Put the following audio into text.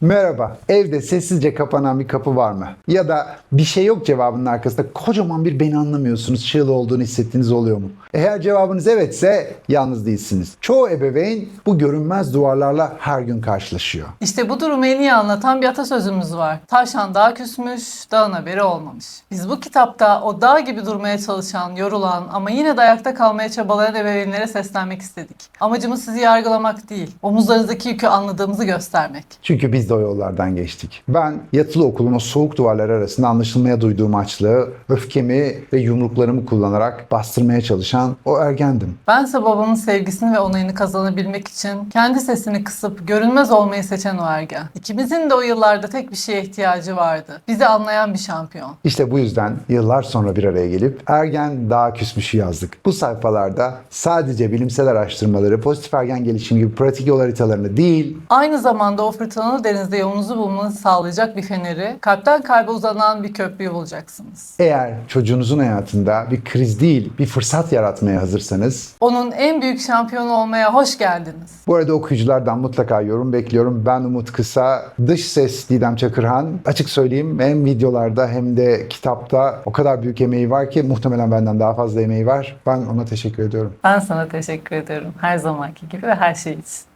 Merhaba, evde sessizce kapanan bir kapı var mı? Ya da bir şey yok cevabının arkasında kocaman bir beni anlamıyorsunuz çığlığı olduğunu hissettiğiniz oluyor mu? Eğer cevabınız evetse yalnız değilsiniz. Çoğu ebeveyn bu görünmez duvarlarla her gün karşılaşıyor. İşte bu durumu en iyi anlatan bir atasözümüz var. Tavşan dağ küsmüş, dağın haberi olmamış. Biz bu kitapta o dağ gibi durmaya çalışan, yorulan ama yine de ayakta kalmaya çabalayan ebeveynlere seslenmek istedik. Amacımız sizi yargılamak değil, omuzlarınızdaki yükü anladığımızı göstermek. Çünkü biz de o yollardan geçtik. Ben yatılı okulun o soğuk duvarları arasında anlaşılmaya duyduğum açlığı, öfkemi ve yumruklarımı kullanarak bastırmaya çalışan o ergendim. Bense babamın sevgisini ve onayını kazanabilmek için kendi sesini kısıp görünmez olmayı seçen o ergen. İkimizin de o yıllarda tek bir şeye ihtiyacı vardı. Bizi anlayan bir şampiyon. İşte bu yüzden yıllar sonra bir araya gelip Ergen Daha Küsmüş'ü yazdık. Bu sayfalarda sadece bilimsel araştırmaları, pozitif ergen gelişimi gibi pratik yol haritalarını değil, Aynı zamanda o fırtınalı denizde yolunuzu bulmanızı sağlayacak bir feneri, kalpten kalbe uzanan bir köprüyü bulacaksınız. eğer çocuğunuzun hayatında bir kriz değil, bir fırsat yaratmaya hazırsanız, Onun en büyük şampiyonu olmaya hoş geldiniz. bu arada okuyuculardan mutlaka yorum bekliyorum. Ben Umut Kısa, dış ses Didem Çakırhan. Açık söyleyeyim hem videolarda hem de kitapta o kadar büyük emeği var ki muhtemelen benden daha fazla emeği var. Ben ona teşekkür ediyorum. Ben sana teşekkür ederim. Her zamanki gibi ve her şey için.